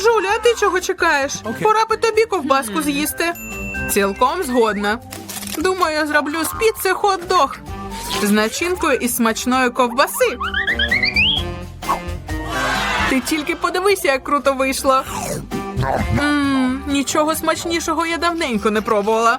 Джуля, а ти чого чекаєш? Пора би тобі ковбаску з'їсти. Цілком згодна. Думаю, я зроблю з піци хот-дог з начинкою із смачної ковбаси. Ти тільки подивися, як круто вийшло. Мм, нічого смачнішого я давненько не пробувала.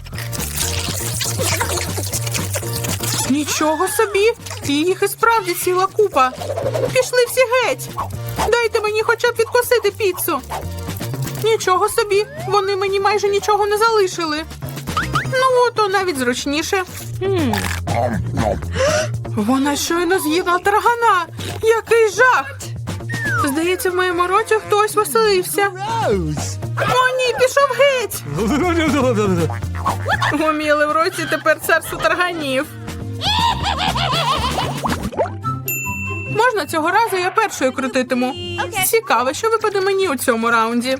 Нічого собі, їх і справді ціла купа. Пішли всі геть. Дайте мені хоча б відкусити піцу. Нічого собі, вони мені майже нічого не залишили. Ну, то навіть зручніше. Вона щойно з'їла таргана. Який жах! Здається, в моєму роті хтось веселився. О, ні, пішов геть. Гоміли в році тепер царство тарганів. Можна цього разу я першою крутитиму. Цікаво, що випаде мені у цьому раунді.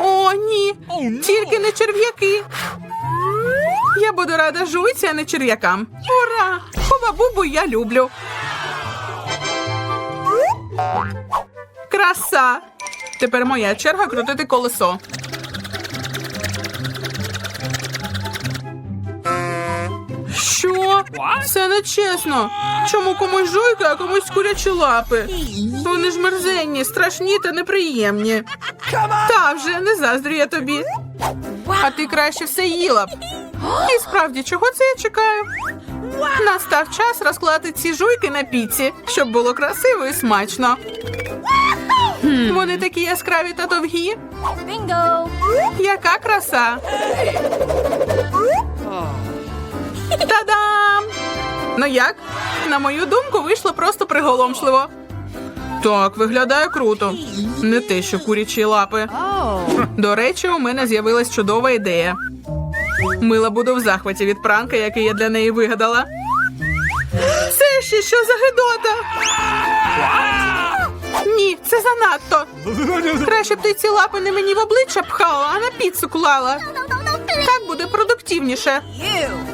О, ні. Тільки не черв'яки. Я буду рада жуйці, а не черв'якам. Ура! Хова-бубу я люблю. Краса! Тепер моя черга крутити колесо. Що? Це не чесно. Чому комусь жуйка, а комусь курячі лапи? Вони ж мерзенні, страшні та неприємні. Та вже не заздрю я тобі. А ти краще все їла б. І справді, чого це я чекаю? Настав час розклати ці жуйки на піці, щоб було красиво і смачно. Хм, Вони такі яскраві та довгі. Bingo! Яка краса! Та-дам! Ну як? На мою думку, вийшло просто приголомшливо. Так, виглядає круто. Не те, що курячі лапи. До речі, у мене з'явилась чудова ідея. Мила буде в захваті від пранка, який я для неї вигадала. Це ще що за гидота? Ні, це занадто. Краще б ти ці лапи не мені в обличчя пхала, а на піцу клала. Так буде продуктивніше.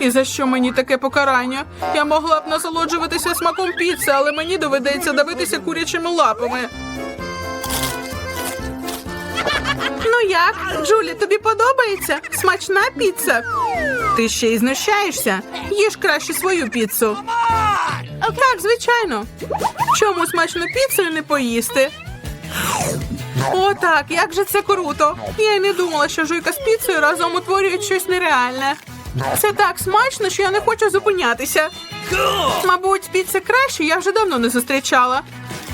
І за що мені таке покарання? Я могла б насолоджуватися смаком піци, але мені доведеться давитися курячими лапами. Як, Джулі, тобі подобається? Смачна піца? Ти ще й знущаєшся? Їж краще свою піцу. Так, звичайно. Чому смачну піцу не поїсти? О, так, як же це круто. Я й не думала, що жуйка з піцею разом утворюють щось нереальне. Це так смачно, що я не хочу зупинятися. Мабуть, піци краще я вже давно не зустрічала.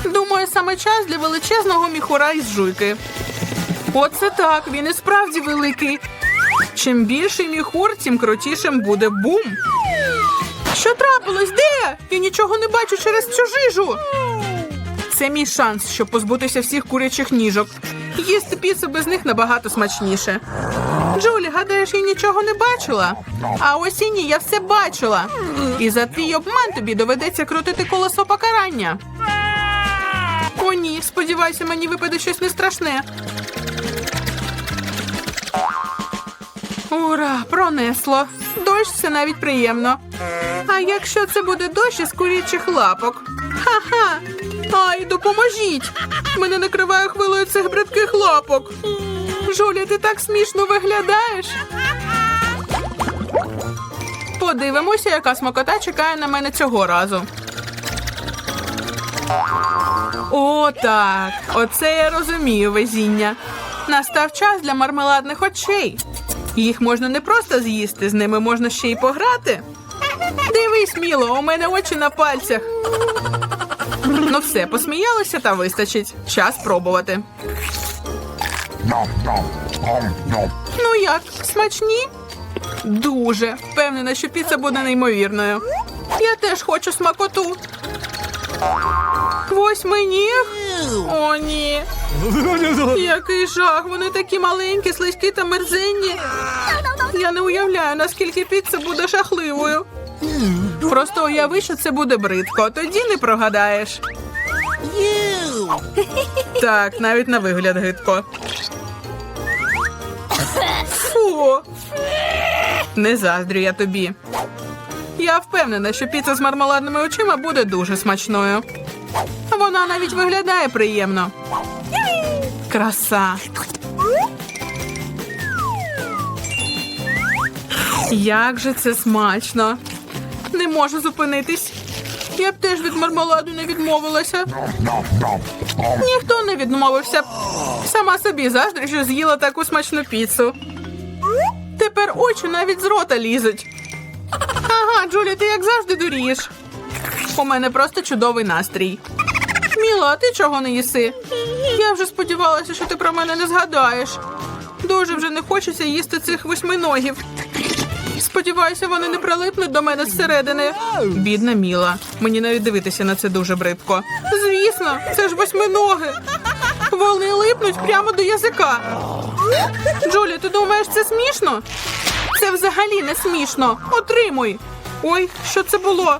Думаю, саме час для величезного міхура із жуйки. Оце так, він і справді великий. Чим більший міхур, тим крутішим буде бум. Що трапилось? Де? Я нічого не бачу через цю жижу. Це мій шанс, щоб позбутися всіх курячих ніжок. Їсти піцу без них набагато смачніше. Джулі, гадаєш, я нічого не бачила. А ось і ні, я все бачила. І за твій обман тобі доведеться крутити колесо покарання. О, ні, сподівайся, мені випаде щось не страшне. А, пронесло. Дощ це навіть приємно. А якщо це буде дощ із курячих лапок? Ха-ха! Ай, допоможіть! Мене накриває хвилою цих бридких лапок. Жуля, ти так смішно виглядаєш. Подивимося, яка смакота чекає на мене цього разу. О, так. Оце я розумію везіння. Настав час для мармеладних очей. Їх можна не просто з'їсти, з ними можна ще й пограти. Дивись, міло, у мене очі на пальцях. Ну все, посміялися та вистачить. Час пробувати. Ну як, смачні? Дуже. Впевнена, що піца буде неймовірною. Я теж хочу смакоту. Восьминіг? О, ні. Який жах, вони такі маленькі, слизькі та мерзенні. Я не уявляю, наскільки піца буде жахливою. Просто уяви, що це буде бридко, тоді не прогадаєш. Так, навіть на вигляд гидко. Фу. Не заздрю я тобі. Я впевнена, що піца з мармеладними очима буде дуже смачною. Вона навіть виглядає приємно. Краса. Як же це смачно. Не можу зупинитись. Я б теж від мармеладу не відмовилася. Ніхто не відмовився. Сама собі заздрю, що з'їла таку смачну піцу. Тепер очі навіть з рота лізуть. Ага, Джулі, ти як завжди дурієш. У мене просто чудовий настрій. Міла, ти чого не їси? Я вже сподівалася, що ти про мене не згадаєш. Дуже вже не хочеться їсти цих восьминогів. Сподіваюся, вони не прилипнуть до мене зсередини. Бідна Міла. Мені навіть дивитися на це дуже бридко. Звісно, це ж восьминоги. Вони липнуть прямо до язика. Джулі, ти думаєш, це смішно? Це взагалі не смішно. Отримуй. Ой, що це було?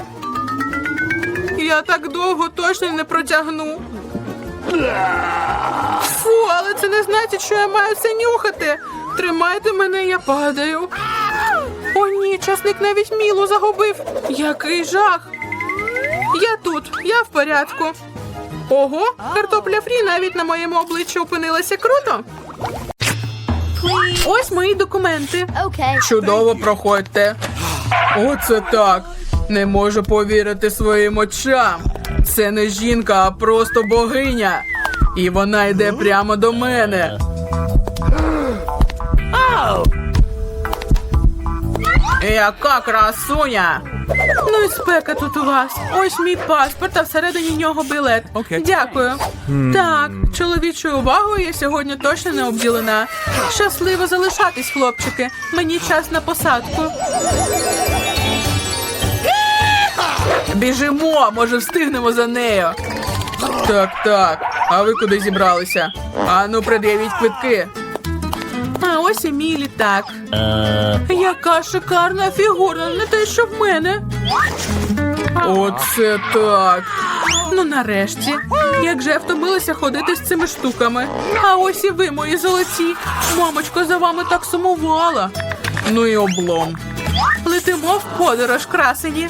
Я так довго точно не протягну. Фу, але це не значить, що я маю це нюхати. Тримайте мене, я падаю. О, ні, часник навіть мілу загубив. Який жах. Я тут, я в порядку. Ого, картопля фрі навіть на моєму обличчі опинилася круто. Ось мої документи. Okay. Чудово проходьте. Оце так. Не можу повірити своїм очам. Це не жінка, а просто богиня. І вона йде прямо до мене. Яка красуня! Ну і спека тут у вас. Ось мій паспорт, а всередині нього білет. Окей. Дякую. Так, чоловічою увагою я сьогодні точно не обділена. Щасливо залишатись, хлопчики. Мені час на посадку. Біжимо, може встигнемо за нею. Так, так. А ви куди зібралися? Ану, пред'явіть квитки. А ось і мій літак. Яка шикарна фігура, не те, що в мене. Оце так. Ну нарешті. Як же я втомилася ходити з цими штуками. А ось і ви, мої золоті. Мамочка за вами так сумувала. Ну і облом. Летимо в подорож, красені.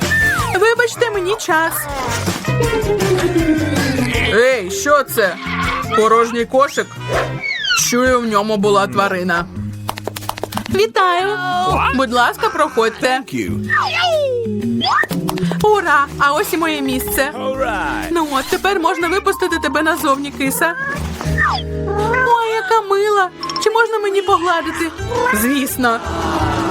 Вибачте мені час. Ей, що це? Порожній кошик? Чую, в ньому була тварина. Вітаю! Будь ласка, проходьте. You. Ура! А ось і моє місце. All right. Ну от тепер можна випустити тебе назовні, киса. Ой, яка мила! Чи можна мені погладити? Звісно.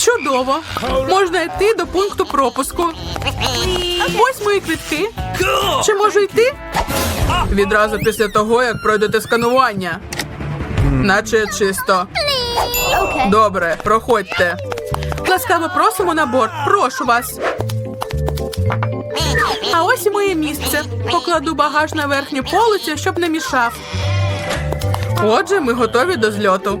Чудово! Можна йти до пункту пропуску. Ось мої квитки. Чи можу йти? Відразу після того, як пройдете сканування. Наче чисто. Добре, проходьте. Ласкаво просимо на борт. Прошу вас. А ось і моє місце. Покладу багаж на верхню полицю, щоб не мішав. Отже, ми готові до зльоту.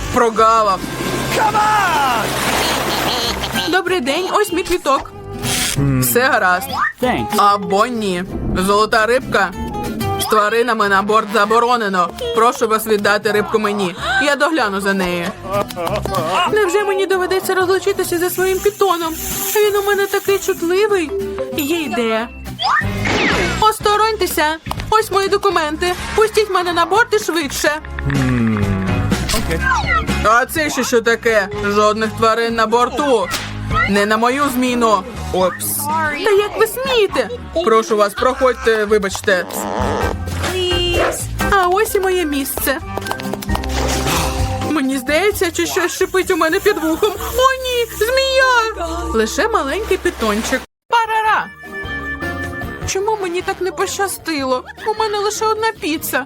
прогавав. Добрий день, ось мій квіток. Все гаразд. Або ні. Золота рибка. З тваринами на борт заборонено. Прошу вас віддати рибку мені. Я догляну за нею. Невже мені доведеться розлучитися зі своїм пітоном? Він у мене такий чутливий. Є ідея. Остороньтеся. Ось мої документи. Пустіть мене на борт і швидше. А це ще що таке? Жодних тварин на борту. Не на мою зміну. Опс. Та як ви смієте? Прошу вас, проходьте, вибачте. А ось і моє місце. Мені здається, чи щось шипить у мене під вухом. О, ні, змія! Лише маленький питончик. Парара! Чому мені так не пощастило? У мене лише одна піца,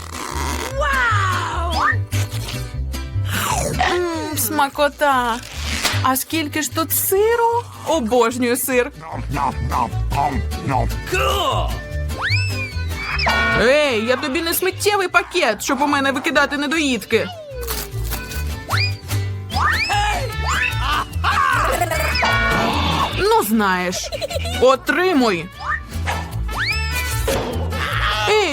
Смакота. А скільки ж тут сиру? Обожнюю сир. Ей, я тобі не сміттєвий пакет, щоб у мене викидати недоїдки. Ну, знаєш, отримуй.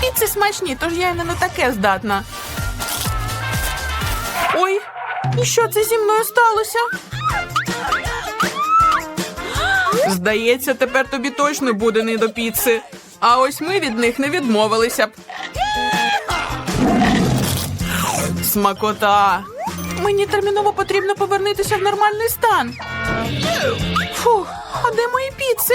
Піци смачні, тож я й не на таке здатна. Ой, і що це зі мною сталося? Здається, тепер тобі точно буде не до піци. А ось ми від них не відмовилися б. Смакота. Мені терміново потрібно повернутися в нормальний стан. Фух, а де мої піци?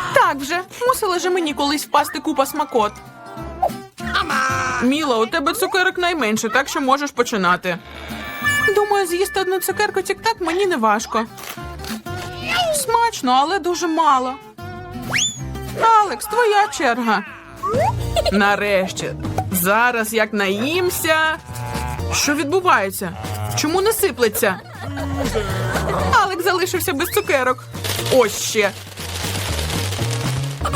Так вже, мусила же мені колись впасти купа смакот. Міла, у тебе цукерок найменше, так що можеш починати. Думаю, з'їсти одну цукерку тік-так мені не важко. Смачно, але дуже мало. Алекс, твоя черга. Нарешті. Зараз як наїмся. Що відбувається? Чому не сиплеться? Алекс залишився без цукерок. Ось ще.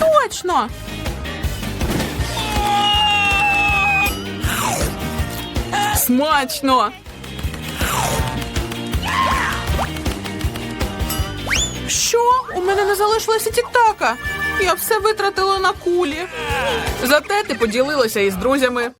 Точно. Смачно. Що? У мене не залишилося тіктака. Я все витратила на кулі. Зате ти поділилася із друзями.